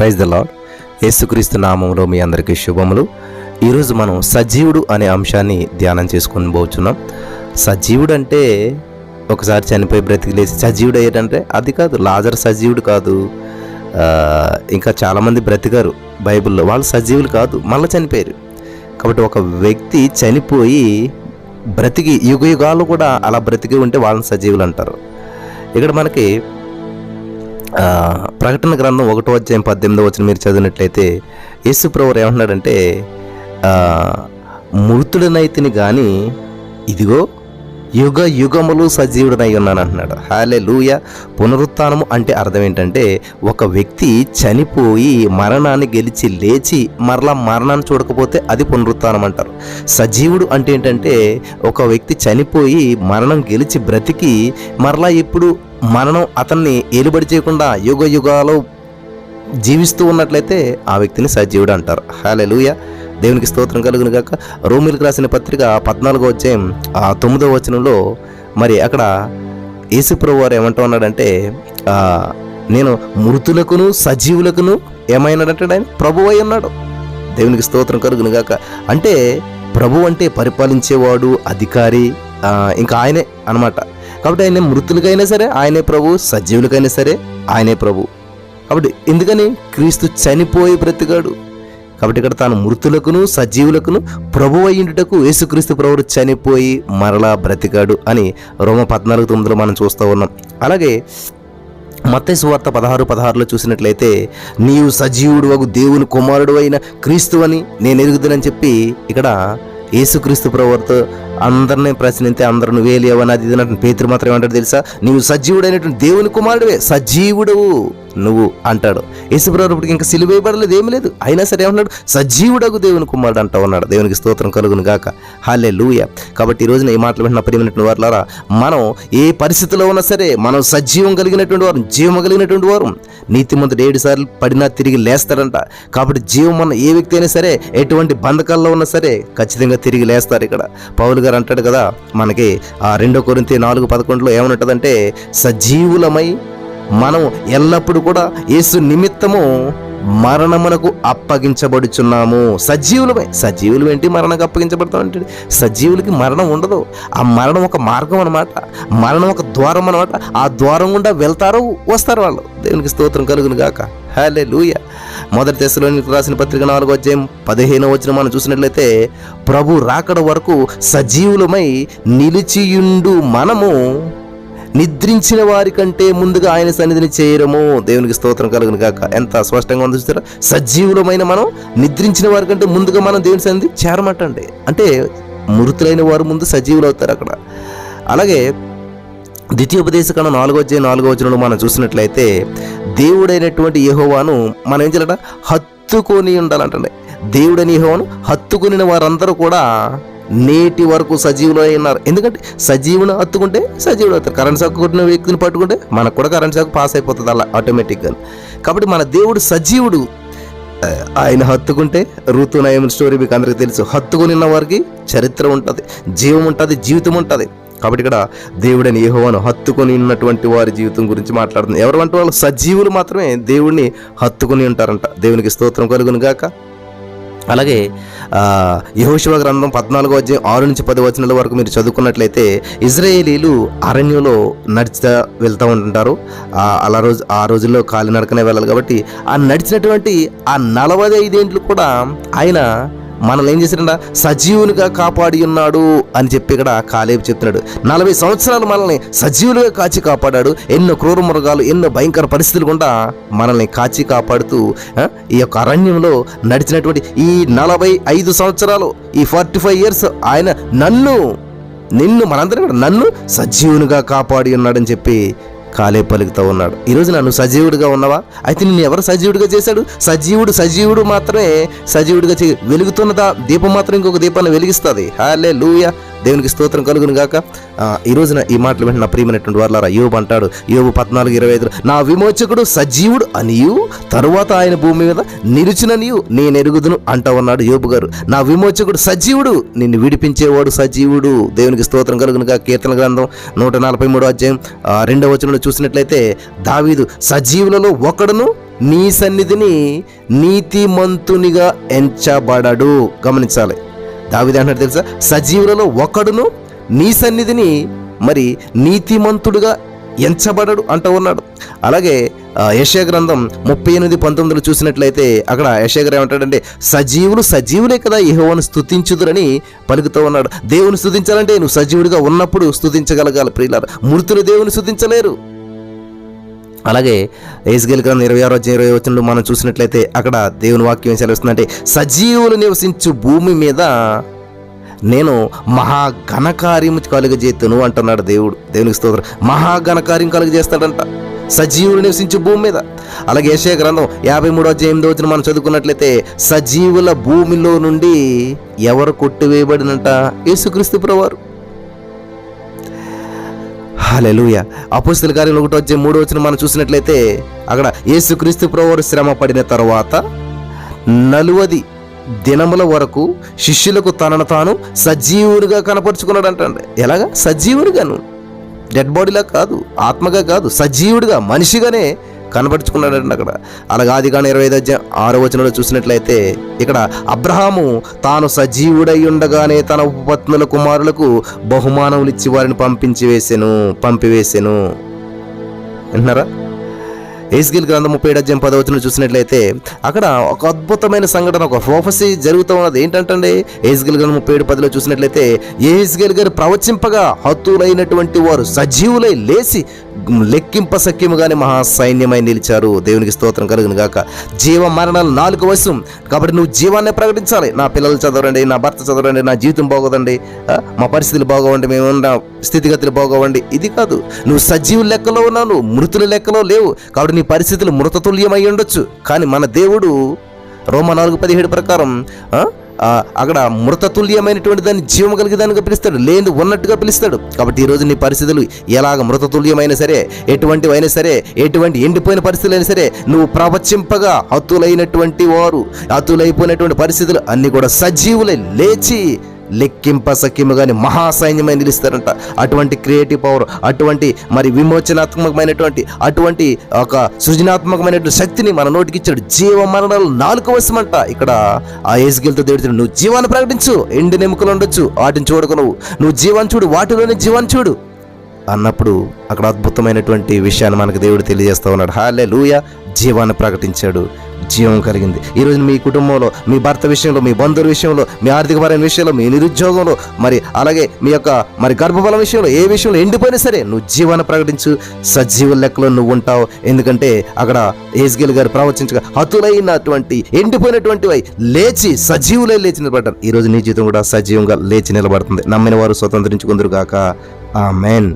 Praise the lord యేసుక్రీస్తు నామంలో మీ అందరికీ శుభములు. ఈరోజు మనం సజీవుడు అనే అంశాన్ని ధ్యానం చేసుకొని పోతున్నాం. సజీవుడు అంటే ఒకసారి చనిపోయి బ్రతికిలేసి సజీవుడు అయ్యాడంటే అది కాదు లాజర్ సజీవుడు కాదు. ఇంకా చాలామంది బ్రతికారు బైబిల్లో. వాళ్ళు సజీవులు కాదు మళ్ళీ చనిపోయారు. కాబట్టి ఒక వ్యక్తి చనిపోయి బ్రతికి యుగ యుగాలు కూడా అలా బ్రతికి ఉంటే వాళ్ళని సజీవులు అంటారు. ఇక్కడ మనకి ప్రకటన గ్రంథం ఒకటో అధ్యాయం పద్దెనిమిదో వచ్చిన మీరు చదివినట్లయితే యేసు ప్రభు ఏమంటున్నాడంటే మృతుడనైతిని కానీ ఇదిగో యుగ యుగములు సజీవుడనై ఉన్నాను అంటున్నాడు. హాలే లూయ పునరుత్నము అంటే అర్థం ఏంటంటే ఒక వ్యక్తి చనిపోయి మరణాన్ని గెలిచి లేచి మరలా మరణాన్ని చూడకపోతే అది పునరుత్నం అంటారు. సజీవుడు అంటే ఏంటంటే ఒక వ్యక్తి చనిపోయి మరణం గెలిచి బ్రతికి మరలా ఇప్పుడు మరణం అతన్ని ఏలుబడి చేయకుండా యుగ యుగాలు జీవిస్తూ ఉన్నట్లయితే ఆ వ్యక్తిని సజీవుడు అంటారు. హాలెలూయ దేవునికి స్తోత్రం కలుగును గాక రోమిలకు రాసిన పత్రిక పద్నాలుగో అధ్యాయం ఆ తొమ్మిదో వచనంలో మరి అక్కడ యేసుప్రభు వారు ఏమంటూ ఉన్నాడంటే నేను మృతులకును సజీవులకును ఏమైనాడంటే ఆయన ప్రభు అయి ఉన్నాడు. దేవునికి స్తోత్రం కలుగును గాక అంటే ప్రభు అంటే పరిపాలించేవాడు అధికారి ఇంకా ఆయనే అనమాట కాబట్టి ఆయన మృతులకైనా సరే ఆయనే ప్రభు సజీవులకైనా సరే ఆయనే ప్రభు. కాబట్టి ఎందుకని? క్రీస్తు చనిపోయి బ్రతికాడు. కాబట్టి ఇక్కడ తాను మృతులకును సజీవులకును ప్రభు అయ్యుటకు యేసుక్రీస్తు ప్రభుడు చనిపోయి మరలా బ్రతికాడు అని రోమ పద్నాలుగు తొమ్మిదిలో మనం చూస్తూ ఉన్నాం. అలాగే మత్తయి వార్త పదహారు పదహారులో చూసినట్లయితే నీవు సజీవుడు అగు దేవుని కుమారుడు అయిన క్రీస్తు అని నేను ఎరుగుదనని చెప్పి ఇక్కడ యేసుక్రీస్తు ప్రభుతో అందరిని ప్రశ్నిస్తే అందరూ నువ్వే అవని అది ఇది పేతురు మాత్రం ఏమంటాడు తెలుసా? నీవు సజీవుడైనటువంటి దేవుని కుమారుడివే సజీవుడవు నువ్వు అంటాడు. యేసుప్రభు ఇప్పటికి ఇంకా సిలువేయబడలేదు ఏమి లేదు. అయినా సరే ఏమన్నాడు సజీవుడకు దేవుని కుమారుడు అంటా ఉన్నాడు. దేవునికి స్తోత్రం కలుగును గాక. హాలే లూయ కాబట్టి ఈ రోజున ఈ మాటలు వింటున్న ప్రియమైనటువంటి వారులారా మనం ఏ పరిస్థితిలో ఉన్నా సరే మనం సజీవం కలిగినటువంటి వారు జీవం కలిగినటువంటి వారు. నీతిమంతుడు ఏడు సార్లు పడినా తిరిగి లేస్తాడంట. కాబట్టి జీవం ఉన్న ఏ వ్యక్తి అయినా సరే ఎటువంటి బంధకాల్లో ఉన్నా సరే ఖచ్చితంగా తిరిగి లేస్తారు ఇక్కడ. పౌలు గారు అంటాడు కదా మనకి ఆ రెండో కొరింత నాలుగు పదకొండులో ఏమనుంటుందంటే సజీవులమై మనం ఎల్లప్పుడూ కూడా యేసు నిమిత్తము మరణమునకు అప్పగించబడుచున్నాము. సజీవులమై సజీవులు ఏంటి మరణకు అప్పగించబడతాం అంటే సజీవులకి మరణం ఉండదు. ఆ మరణం ఒక మార్గం అనమాట మరణం ఒక ద్వారం అనమాట ఆ ద్వారం గుండా వెళ్తారో వస్తారు వాళ్ళు. దేవునికి స్తోత్రం కలుగును గాక. హలే లూయ మొదటి దశలోని రాసిన పత్రిక నాలుగో అధ్యాయం పదిహేను వచ్చిన మనం చూసినట్లయితే ప్రభు రాకడ వరకు సజీవులమై నిలిచియుండు మనము నిద్రించిన వారి కంటే ముందుగా ఆయన సన్నిధిని చేయడము దేవునికి స్తోత్రం కలుగును కాక ఎంత స్పష్టంగా ఉంది చూస్తారా సజీవులమైన మనం నిద్రించిన వారి కంటే ముందుగా మనం దేవుని సన్నిధి చేరమటండి. అంటే మృతులైన వారు ముందు సజీవులు అవుతారు అక్కడ. అలాగే ద్వితీయోపదేశకాండం నాలుగో అధ్యాయం నాలుగో వచనంలో మనం చూసినట్లయితే దేవుడైనటువంటి యహోవాను మనం ఏం చేయాలంట? హత్తుకొని ఉండాలంటే దేవుడని యహోవాను హత్తుకుని వారందరూ కూడా నేటి వరకు సజీవులు అయి ఉన్నారు. ఎందుకంటే సజీవుని హత్తుకుంటే సజీవుడు అవుతారు. కరెంట్ షాక్ కొట్టిన వ్యక్తిని పట్టుకుంటే మనకు కూడా కరెంట్ షాక్ పాస్ అయిపోతుంది అలా ఆటోమేటిక్గా కాబట్టి మన దేవుడు సజీవుడు. ఆయన హత్తుకుంటే ఋతునయం స్టోరీ మీకు అందరికీ తెలుసు. హత్తుకుని ఉన్న వారికి చరిత్ర ఉంటుంది జీవం ఉంటుంది జీవితం ఉంటుంది. కాబట్టి ఇక్కడ దేవుడని యెహోవాను హత్తుకొని ఉన్నటువంటి వారి జీవితం గురించి మాట్లాడుతుంది. ఎవరు అంటే వాళ్ళు సజీవులు మాత్రమే దేవుడిని హత్తుకొని ఉంటారంట. దేవునికి స్తోత్రం కలుగును గాక అలాగే యహోశివ గ్రంథం పద్నాలుగో అధ్యాయం ఆరు నుంచి పది వచనాల వరకు మీరు చదువుకున్నట్లయితే ఇజ్రాయేలీలు అరణ్యంలో నడుచుతా వెళ్తూ ఉంటుంటారు అలా రోజు ఆ రోజుల్లో కాలినడకనే వెళ్ళాలి కాబట్టి ఆ నడిచినటువంటి ఆ నలభై ఐదేంట్లు కూడా ఆయన మనల్ని ఏం చేశాడంట? సజీవునిగా కాపాడి ఉన్నాడు అని చెప్పి ఇక్కడ కాలేపు చెప్తున్నాడు. నలభై సంవత్సరాలు మనల్ని సజీవులుగా కాచి కాపాడాడు. ఎన్నో క్రూర మృగాలు ఎన్నో భయంకర పరిస్థితులు కూడా మనల్ని కాచి కాపాడుతూ ఈ యొక్క అరణ్యంలో నడిచినటువంటి ఈ నలభై ఐదు సంవత్సరాలు ఈ ఫార్టీ ఫైవ్ ఇయర్స్ ఆయన నన్ను నిన్ను మనందరం కూడా నన్ను సజీవునిగా కాపాడి ఉన్నాడని చెప్పి కాలే పలుకుతూ ఉన్నాడు. ఈరోజు నన్ను సజీవుడిగా ఉన్నావా? అయితే నిన్ను ఎవరు సజీవుడిగా చేశాడు? సజీవుడు సజీవుడు మాత్రమే సజీవుడిగా చే వెలుగుతున్నదా? దీపం మాత్రం ఇంకొక దీపాన్ని వెలిగిస్తుంది. హాలే లూయ దేవునికి స్తోత్రం కలుగును గాక. ఈ రోజున ఈ మాటలు వెంటనే నా ప్రియమైనటువంటి వారులారా యోబు అంటాడు యోబు పద్నాలుగు ఇరవై ఐదు నా విమోచకుడు సజీవుడు అనియు తరువాత ఆయన భూమి మీద నిలిచిననియు నేను ఎరుగుదును అంటా ఉన్నాడు యోబు గారు. నా విమోచకుడు సజీవుడు నిన్ను విడిపించేవాడు సజీవుడు దేవునికి స్తోత్రం కలుగునుగా కీర్తన గ్రంథం నూట నలభై మూడో అధ్యాయం రెండవ వచనంలో చూసినట్లయితే దావీదు సజీవులలో ఒకడును నీ సన్నిధిని నీతిమంతునిగా ఎంచబడడు గమనించాలి. దావిది తెలుసా? సజీవులలో ఒకడును నీ సన్నిధిని మరి నీతిమంతుడుగా ఎంచబడడు అంటూ ఉన్నాడు. అలాగే ఆ, గ్రంథం ముప్పై ఎనిమిది పంతొమ్మిదిలో చూసినట్లయితే అక్కడ యెషయా గారు ఏమంటాడంటే సజీవులు సజీవులే కదా యహోవను స్థుతించుదురని పలుకుతూ ఉన్నాడు. దేవుని స్థుతించాలంటే నువ్వు సజీవుడిగా ఉన్నప్పుడు స్థుతించగలగాలి ప్రియులారు. మృతులు దేవుని స్థుతించలేరు అలాగే ఏజ్గేల్ గ్రంథం ఇరవై ఆరో ఇరవై వచ్చినప్పుడు మనం చూసినట్లయితే అక్కడ దేవుని వాక్యం ఏం సెలవుస్తుందంటే సజీవులు నివసించు భూమి మీద నేను మహాఘనకార్యము కలుగజేతును అంటున్నాడు దేవుడు. దేవునికి స్తోత్రం. మహాఘనకార్యం కలుగజేస్తాడంట. సజీవులు నివసించే భూమి మీద. అలాగే ఏషయ గ్రంథం యాభై మూడో ఎనిమిదో వచ్చిన మనం చదువుకున్నట్లయితే సజీవుల భూమిలో నుండి ఎవరు కొట్టివేయబడినంట? యేసుక్రీస్తు ప్రవారు హాలెలుయ అపోస్తుల కార్యం ఒకటో వచ్చే మూడో వచ్చిన మనం చూసినట్లయితే అక్కడ యేసుక్రీస్తు ప్రవారు శ్రమ పడిన తర్వాత నలువది దినముల వరకు శిష్యులకు తనను తాను సజీవునిగా కనపరుచుకున్నాడు అంటండి ఎలాగా? సజీవునిగాను. డెడ్ బాడీలా కాదు ఆత్మగా కాదు సజీవుడిగా మనిషిగానే కనపరుచుకున్నాడండి అక్కడ. అలాగే ఆది కానీ ఇరవై ఐదు ఆరో వచనంలో చూసినట్లయితే ఇక్కడ అబ్రహాము తాను సజీవుడై ఉండగానే తన ఉపపత్నుల కుమారులకు బహుమానములు ఇచ్చి వారిని పంపించి వేసెను పంపివేసెను వింటున్నారా ఏస్గిల్ గ్రంథం ముప్పై ఏడు అధ్యాయం పదవచనం చూసినట్లయితే అక్కడ ఒక అద్భుతమైన సంఘటన ఒక ప్రోఫసీ జరుగుతూ ఉన్నది. ఏంటంటే ఏస్గిల్ గ్రంథం ముప్పై ఏడు పదిలో చూసినట్లయితే ఏస్గిల్ గారు ప్రవచింపగా హతులైనటువంటి వారు సజీవులై లేచి లెక్కింప సఖ్యముగానే మహా సైన్యమై నిలిచారు. దేవునికి స్తోత్రం కలుగును గాక. జీవ మరణాలు నాలుగు వయసు కాబట్టి నువ్వు జీవాన్ని ప్రకటించాలి. నా పిల్లలు చదవండి నా భర్త చదవండి నా జీవితం బాగోదండి. మా పరిస్థితులు బాగోవండి మేము ఉన్న స్థితిగతులు బాగోవండి. ఇది కాదు. నువ్వు సజీవుల లెక్కలో ఉన్నావు మృతుల లెక్కలో లేవు. కాబట్టి నీ పరిస్థితులు మృతతుల్యమై ఉండొచ్చు. కానీ మన దేవుడు రోమ నాలుగు పదిహేడు ప్రకారం అక్కడ మృతతుల్యమైనటువంటి దాన్ని జీవం కలిగేదానిగా పిలుస్తాడు. లేని ఉన్నట్టుగా పిలుస్తాడు. కాబట్టి ఈరోజు నీ పరిస్థితులు ఎలాగ మృతతుల్యమైనా సరే ఎటువంటివైనా సరే ఎటువంటి ఎండిపోయిన పరిస్థితులు అయినా సరే నువ్వు ప్రవచింపగా హతులైనటువంటి వారు అతులైపోయినటువంటి పరిస్థితులు అన్నీ కూడా సజీవులై లేచి లెక్కింప సఖ్యముగాని మహాసైన్యమై నిలుస్తారంట. అటువంటి క్రియేటివ్ పవర్ అటువంటి మరి విమోచనాత్మకమైనటువంటి అటువంటి ఒక సృజనాత్మకమైనటువంటి శక్తిని మన నోటికి ఇచ్చాడు జీవ మరణాలు నాలుగు వశమంట. ఇక్కడ ఆ ఏసుగిలతో దేవుడు నువ్వు జీవాన్ని ప్రకటించు ఎండి నెముకలు ఉండొచ్చు వాటిని చూడకు నువ్వు. నువ్వు జీవాన్ని చూడు వాటిలోనే జీవాన్ని చూడు. అన్నప్పుడు అక్కడ అద్భుతమైనటువంటి విషయాన్ని మనకు దేవుడు తెలియజేస్తూ ఉన్నాడు. హాలే లూయ జీవాన్ని ప్రకటించాడు. జీవం కలిగింది. ఈరోజు మీ కుటుంబంలో మీ భర్త విషయంలో మీ బంధువుల విషయంలో మీ ఆర్థికపరమైన విషయంలో మీ నిరుద్యోగంలో మరి అలాగే మీ యొక్క మరి గర్భఫలం విషయంలో ఏ విషయంలో ఎండిపోయినా సరే నువ్వు జీవాన్ని ప్రకటించు. సజీవుల లెక్కలో నువ్వు ఉంటావు. ఎందుకంటే అక్కడ ఏజ్గిల్ గారు ప్రవచించగా హతులైనటువంటి ఎండిపోయినటువంటివై లేచి సజీవులై లేచి నిలబడ్డారు. ఈరోజు నీ జీవితం కూడా సజీవంగా లేచి నిలబడుతుంది. నమ్మిన వారు స్వతంత్రించుకుందరు గాక. ఆ మెయిన్